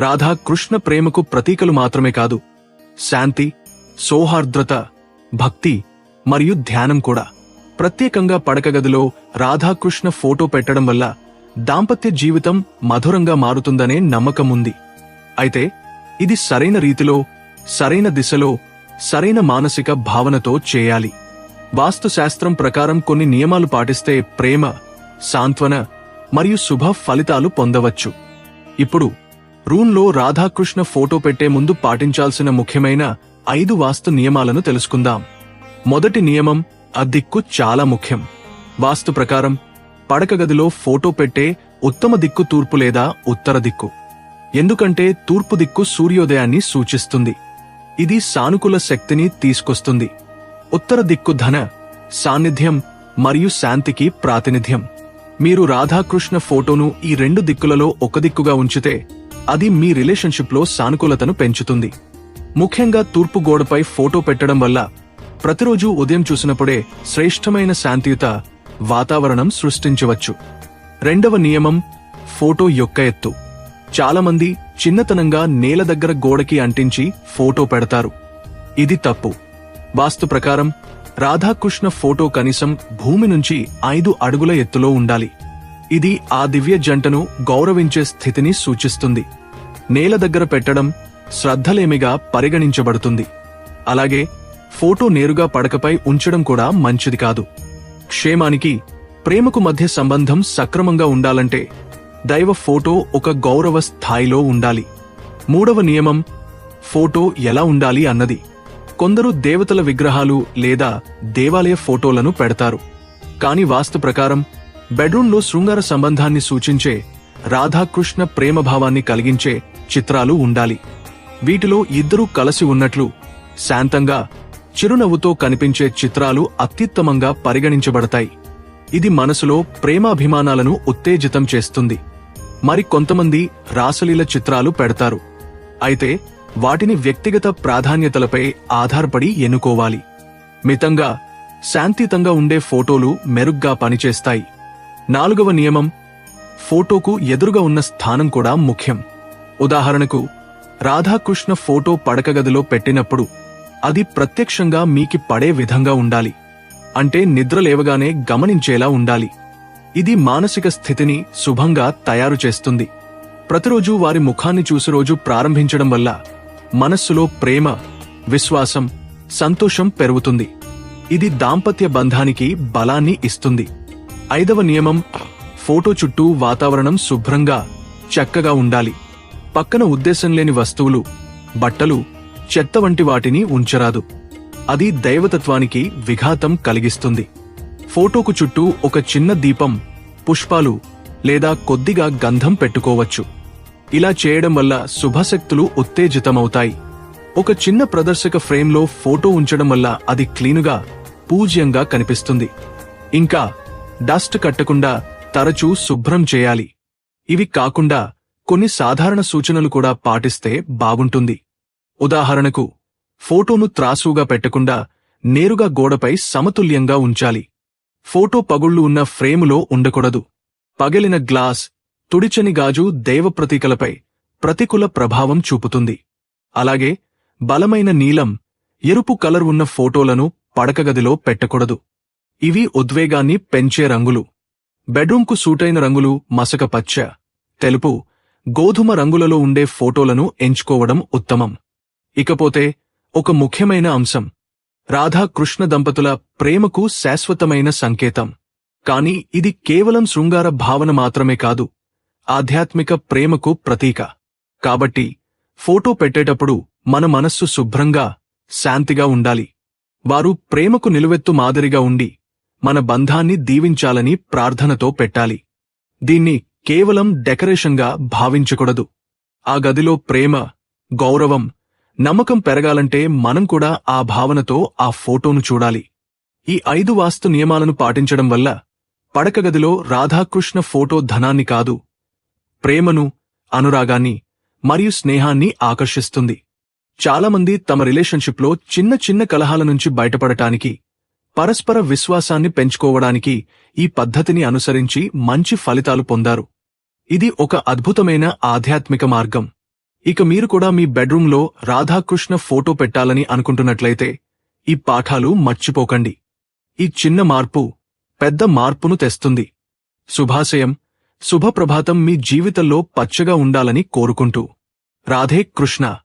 రాధా కృష్ణ ప్రేమకు ప్రతీకలు మాత్రమే కాదు శాంతి సౌహార్ద్రత భక్తి మరియు ధ్యానం కూడా. ప్రత్యేకంగా పడకగదిలో రాధాకృష్ణ ఫోటో పెట్టడం వల్ల దాంపత్య జీవితం మధురంగా మారుతుందనే నమ్మకం ఉంది. అయితే ఇది సరైన రీతిలో సరైన దిశలో సరైన మానసిక భావనతో చేయాలి. వాస్తుశాస్త్రం ప్రకారం కొన్ని నియమాలు పాటిస్తే ప్రేమ సాంత్వన మరియు శుభ ఫలితాలు పొందవచ్చు. ఇప్పుడు రూన్లో రాధాకృష్ణ ఫోటో పెట్టే ముందు పాటించాల్సిన ముఖ్యమైన ఐదు వాస్తు నియమాలను తెలుసుకుందాం. మొదటి నియమం ఆ దిక్కు చాలా ముఖ్యం. వాస్తు ప్రకారం పడక గదిలో ఫోటో పెట్టే ఉత్తమ దిక్కు తూర్పు లేదా ఉత్తర దిక్కు. ఎందుకంటే తూర్పు దిక్కు సూర్యోదయాన్ని సూచిస్తుంది. ఇది సానుకూల శక్తిని తీసుకొస్తుంది. ఉత్తర దిక్కు ధన సాన్నిధ్యం మరియు శాంతికి ప్రాతినిధ్యం. మీరు రాధాకృష్ణ ఫోటోను ఈ రెండు దిక్కులలో ఒక దిక్కుగా ఉంచితే అది మీ రిలేషన్షిప్లో సానుకూలతను పెంచుతుంది. ముఖ్యంగా తూర్పు గోడపై ఫోటో పెట్టడం వల్ల ప్రతిరోజు ఉదయం చూసినప్పుడే శ్రేష్టమైన శాంతియుత వాతావరణం సృష్టించవచ్చు. రెండవ నియమం ఫోటో యొక్క ఎత్తు. చాలామంది చిన్నతనంగా నేల దగ్గర గోడకి అంటించి ఫోటో పెడతారు. ఇది తప్పు. వాస్తు ప్రకారం రాధాకృష్ణ ఫోటో కనీసం భూమి నుంచి ఐదు అడుగుల ఎత్తులో ఉండాలి. ఇది ఆ దివ్య జంటను గౌరవించే స్థితిని సూచిస్తుంది. నేల దగ్గర పెట్టడం శ్రద్ధలేమిగా పరిగణించబడుతుంది. అలాగే ఫోటో నేరుగా పడకపై ఉంచడం కూడా మంచిది కాదు. క్షేమానికి ప్రేమకు మధ్య సంబంధం సక్రమంగా ఉండాలంటే దైవ ఫోటో ఒక గౌరవ స్థాయిలో ఉండాలి. మూడవ నియమం ఫోటో ఎలా ఉండాలి అన్నది. కొందరు దేవతల విగ్రహాలు లేదా దేవాలయ ఫోటోలను పెడతారు. కాని వాస్తు ప్రకారం బెడ్రూమ్లో శృంగార సంబంధాన్ని సూచించే రాధాకృష్ణ ప్రేమభావాన్ని కలిగించే చిత్రాలు ఉండాలి. వీటిలో ఇద్దరూ కలసి ఉన్నట్లు శాంతంగా చిరునవ్వుతో కనిపించే చిత్రాలు అత్యుత్తమంగా పరిగణించబడతాయి. ఇది మనసులో ప్రేమాభిమానాలను ఉత్తేజితం చేస్తుంది. మరి కొంతమంది రాసలీల చిత్రాలు పెడతారు. అయితే వాటిని వ్యక్తిగత ప్రాధాన్యతలపై ఆధారపడి ఎన్నుకోవాలి. మితంగా శాంతితంగా ఉండే ఫోటోలు మెరుగ్గా పనిచేస్తాయి. నాలుగవ నియమం ఫోటోకు ఎదురుగా ఉన్న స్థానం కూడా ముఖ్యం. ఉదాహరణకు రాధాకృష్ణ ఫోటో పడకగదిలో పెట్టినప్పుడు అది ప్రత్యక్షంగా మీకి పడే విధంగా ఉండాలి. అంటే నిద్ర లేవగానే గమనించేలా ఉండాలి. ఇది మానసిక స్థితిని శుభంగా తయారు చేస్తుంది. ప్రతిరోజు వారి ముఖాన్ని చూసి రోజు ప్రారంభించడం వల్ల మనస్సులో ప్రేమ విశ్వాసం సంతోషం పెరుగుతుంది. ఇది దాంపత్య బంధానికి బలాన్ని ఇస్తుంది. ఐదవ నియమం ఫోటో చుట్టూ వాతావరణం శుభ్రంగా చక్కగా ఉండాలి. పక్కన ఉద్దేశం లేని వస్తువులు బట్టలు చెత్త వంటి వాటిని ఉంచరాదు. అది దైవతత్వానికి విఘాతం కలిగిస్తుంది. ఫోటోకు చుట్టూ ఒక చిన్న దీపం పుష్పాలు లేదా కొద్దిగా గంధం పెట్టుకోవచ్చు. ఇలా చేయడం వల్ల శుభశక్తులు ఉత్తేజితమవుతాయి. ఒక చిన్న ప్రదర్శక ఫ్రేమ్లో ఫోటో ఉంచడం వల్ల అది క్లీనుగా పూజ్యంగా కనిపిస్తుంది. ఇంకా డస్ట్ కట్టకుండా తరచూ శుభ్రం చేయాలి. ఇవి కాకుండా కొన్ని సాధారణ సూచనలు కూడా పాటిస్తే బాగుంటుంది. ఉదాహరణకు ఫోటోను త్రాసుగా పెట్టకుండా నేరుగా గోడపై సమతుల్యంగా ఉంచాలి. ఫోటో పగుళ్ళు ఉన్న ఫ్రేములో ఉండకూడదు. పగిలిన గ్లాస్ తుడిచని గాజు దైవప్రతీకలపై ప్రతికూల ప్రభావం చూపుతుంది. అలాగే బలమైన నీలం ఎరుపు కలర్ ఉన్న ఫోటోలను పడకగదిలో పెట్టకూడదు. ఇవి ఉద్వేగాన్ని పెంచే రంగులు. బెడ్రూమ్కు సూటైన రంగులు మసక పచ్చ. తెలుపు గోధుమ రంగులలో ఉండే ఫోటోలను ఎంచుకోవడం ఉత్తమం. ఇకపోతే ఒక ముఖ్యమైన అంశం. రాధాకృష్ణ దంపతుల ప్రేమకు శాశ్వతమైన సంకేతం. కాని ఇది కేవలం శృంగార భావన మాత్రమే కాదు ఆధ్యాత్మిక ప్రేమకు ప్రతీక. కాబట్టి ఫోటో పెట్టేటప్పుడు మన మనస్సు శుభ్రంగా శాంతిగా ఉండాలి. వారు ప్రేమకు నిలువెత్తు మాదిరిగా ఉండి మన బంధాన్ని దీవించాలని ప్రార్థనతో పెట్టాలి. దీన్ని కేవలం డెకరేషన్గా భావించకూడదు. ఆ గదిలో ప్రేమ గౌరవం నమ్మకం పెరగాలంటే మనం కూడా ఆ భావనతో ఆ ఫోటోను చూడాలి. ఈ ఐదు వాస్తు నియమాలను పాటించడం వల్ల పడకగదిలో రాధాకృష్ణ ఫోటో ధనాన్ని కాదు ప్రేమను అనురాగాన్ని మరియు స్నేహాన్ని ఆకర్షిస్తుంది. చాలామంది తమ రిలేషన్షిప్లో చిన్న చిన్న కలహాల నుంచి బయటపడటానికి పరస్పర విశ్వాసాన్ని పెంచుకోవడానికి ఈ పద్ధతిని అనుసరించి మంచి ఫలితాలు పొందారు. ఇది ఒక అద్భుతమైన ఆధ్యాత్మిక మార్గం. ఇక మీరు కూడా మీ బెడ్రూంలో రాధాకృష్ణ ఫోటో పెట్టాలని అనుకుంటున్నట్లయితే ఈ పాఠాలు మర్చిపోకండి. ఈ చిన్న మార్పు పెద్ద మార్పును తెస్తుంది. శుభాశయం. శుభప్రభాతం మీ జీవితంలో పచ్చగా ఉండాలని కోరుకుంటూ. రాధే కృష్ణ.